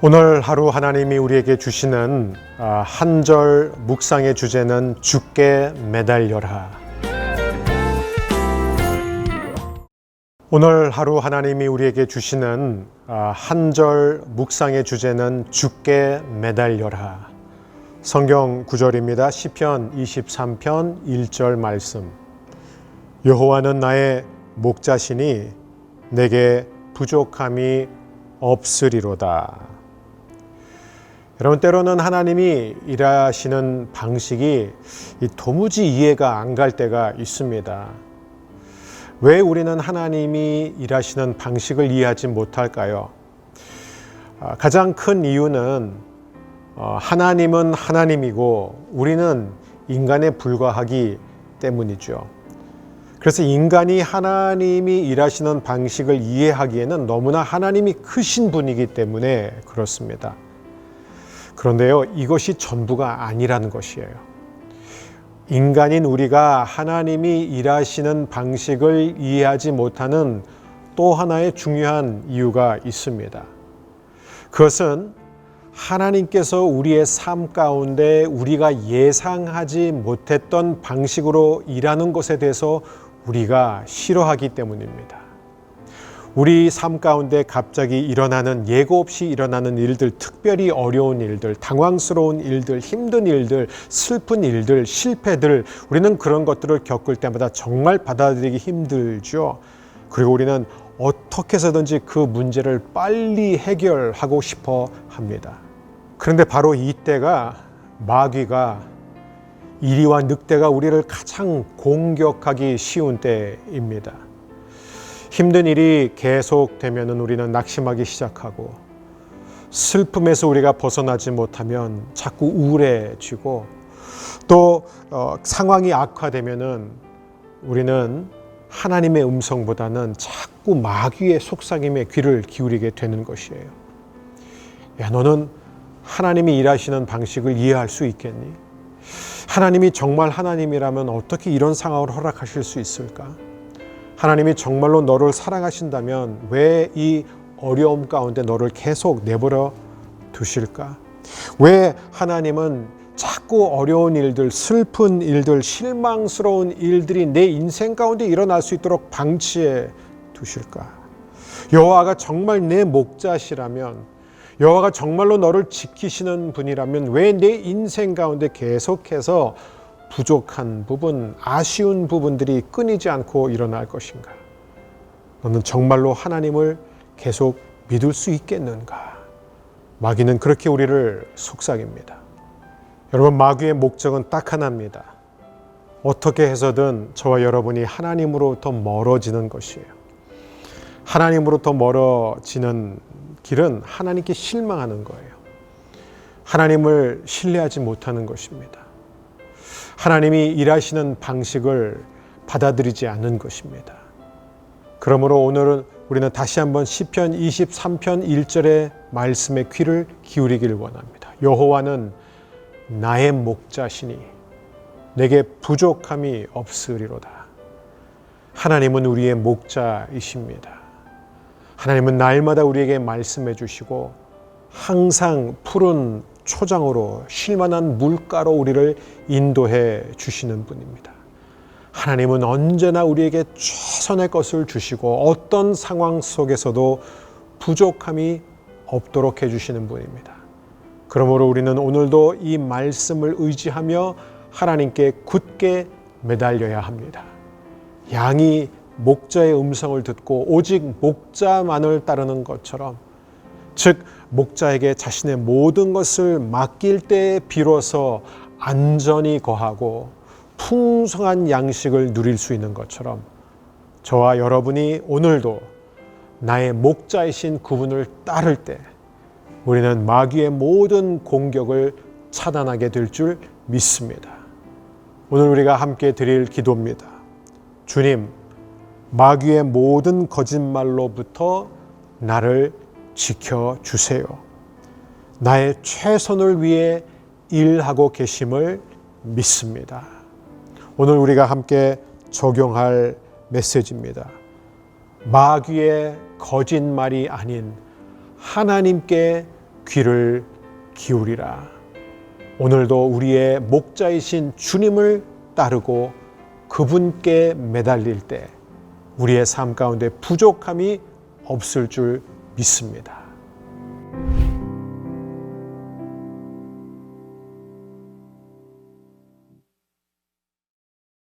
오늘 하루 하나님이 우리에게 주시는 아, 한절 묵상의 주제는 죽게 매달려라. 오늘 하루 하나님이 우리에게 주시는 아, 한절 묵상의 주제는 죽게 매달려라. 성경 구절입니다. 시편 23편 1절 말씀. 여호와는 나의 목자시니 내게 부족함이 없으리로다. 여러분 때로는 하나님이 일하시는 방식이 도무지 이해가 안 갈 때가 있습니다. 왜 우리는 하나님이 일하시는 방식을 이해하지 못할까요? 아, 가장 큰 이유는 어, 하나님은 하나님이고 우리는 인간에 불과하기 때문이죠. 그래서 인간이 하나님이 일하시는 방식을 이해하기에는 너무나 하나님이 크신 분이기 때문에 그렇습니다. 그런데요, 이것이 전부가 아니라는 것이에요. 인간인 우리가 하나님이 일하시는 방식을 이해하지 못하는 또 하나의 중요한 이유가 있습니다. 그것은 하나님께서 우리의 삶 가운데 우리가 예상하지 못했던 방식으로 일하는 것에 대해서 우리가 싫어하기 때문입니다. 우리 삶 가운데 갑자기 일어나는 예고 없이 일어나는 일들, 특별히 어려운 일들, 당황스러운 일들, 힘든 일들, 슬픈 일들, 실패들, 우리는 그런 것들을 겪을 때마다 정말 받아들이기 힘들죠. 그리고 우리는 어떻게 해서든지 그 문제를 빨리 해결하고 싶어 합니다. 그런데 바로 이때가 마귀가 이리와 늑대가 우리를 가장 공격하기 쉬운 때입니다. 힘든 일이 계속되면 우리는 낙심하기 시작하고 슬픔에서 우리가 벗어나지 못하면 자꾸 우울해지고 또 어, 상황이 악화되면 우리는 하나님의 음성보다는 자꾸 마귀의 속삭임에 귀를 기울이게 되는 것이에요. 야, 너는 하나님이 일하시는 방식을 이해할 수 있겠니? 하나님이 정말 하나님이라면 어떻게 이런 상황을 허락하실 수 있을까? 하나님이 정말로 너를 사랑하신다면 왜 이 어려움 가운데 너를 계속 내버려 두실까? 왜 하나님은 자꾸 어려운 일들, 슬픈 일들, 실망스러운 일들이 내 인생 가운데 일어날 수 있도록 방치해 두실까? 여호와가 정말 내 목자시라면 여호와가 정말로 너를 지키시는 분이라면 왜 내 인생 가운데 계속해서 부족한 부분, 아쉬운 부분들이 끊이지 않고 일어날 것인가? 너는 정말로 하나님을 계속 믿을 수 있겠는가? 마귀는 그렇게 우리를 속삭입니다. 여러분, 마귀의 목적은 딱 하나입니다. 어떻게 해서든 저와 여러분이 하나님으로부터 멀어지는 것이에요. 하나님으로부터 멀어지는 길은 하나님께 실망하는 거예요. 하나님을 신뢰하지 못하는 것입니다. 하나님이 일하시는 방식을 받아들이지 않는 것입니다. 그러므로 오늘은 우리는 다시 한번 시편 23편 1절의 말씀에 귀를 기울이길 원합니다. 여호와는 나의 목자시니 내게 부족함이 없으리로다. 하나님은 우리의 목자이십니다. 하나님은 날마다 우리에게 말씀해 주시고 항상 푸른 초장으로 쉴만한 물가로 우리를 인도해 주시는 분입니다. 하나님은 언제나 우리에게 최선의 것을 주시고 어떤 상황 속에서도 부족함이 없도록 해주시는 분입니다. 그러므로 우리는 오늘도 이 말씀을 의지하며 하나님께 굳게 매달려야 합니다. 양이 목자의 음성을 듣고 오직 목자만을 따르는 것처럼 즉 목자에게 자신의 모든 것을 맡길 때 비로소 안전이 거하고 풍성한 양식을 누릴 수 있는 것처럼 저와 여러분이 오늘도 나의 목자이신 그분을 따를 때 우리는 마귀의 모든 공격을 차단하게 될 줄 믿습니다. 오늘 우리가 함께 드릴 기도입니다. 주님, 마귀의 모든 거짓말로부터 나를 지켜 주세요. 나의 최선을 위해 일하고 계심을 믿습니다. 오늘 우리가 함께 적용할 메시지입니다. 마귀의 거짓말이 아닌 하나님께 귀를 기울이라. 오늘도 우리의 목자이신 주님을 따르고 그분께 매달릴 때 우리의 삶 가운데 부족함이 없을 줄 믿습니다.